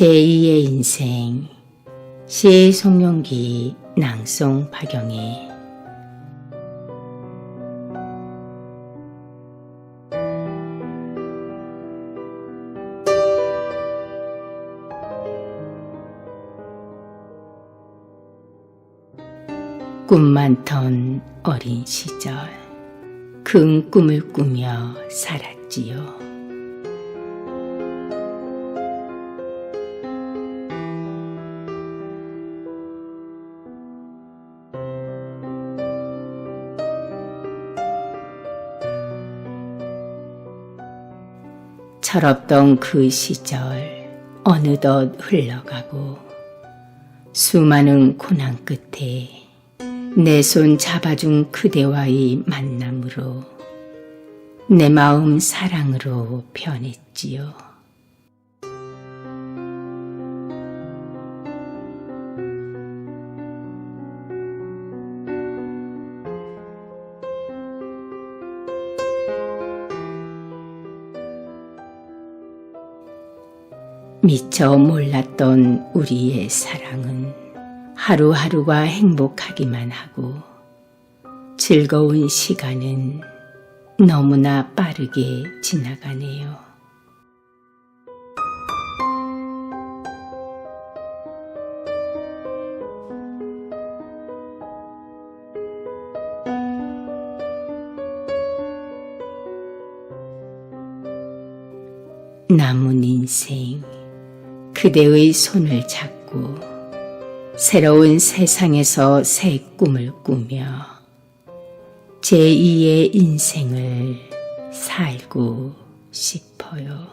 제2의 인생 시 송영기 낭송 박영희 꿈 많던 어린 시절 큰 꿈을 꾸며 살았지요. 철없던 그 시절 어느덧 흘러가고 수많은 고난 끝에 내 손 잡아준 그대와의 만남으로 내 마음 사랑으로 변했지요. 미처 몰랐던 우리의 사랑은 하루하루가 행복하기만 하고 즐거운 시간은 너무나 빠르게 지나가네요. 남은 인생 그대의 손을 잡고 새로운 세상에서 새 꿈을 꾸며 제2의 인생을 살고 싶어요.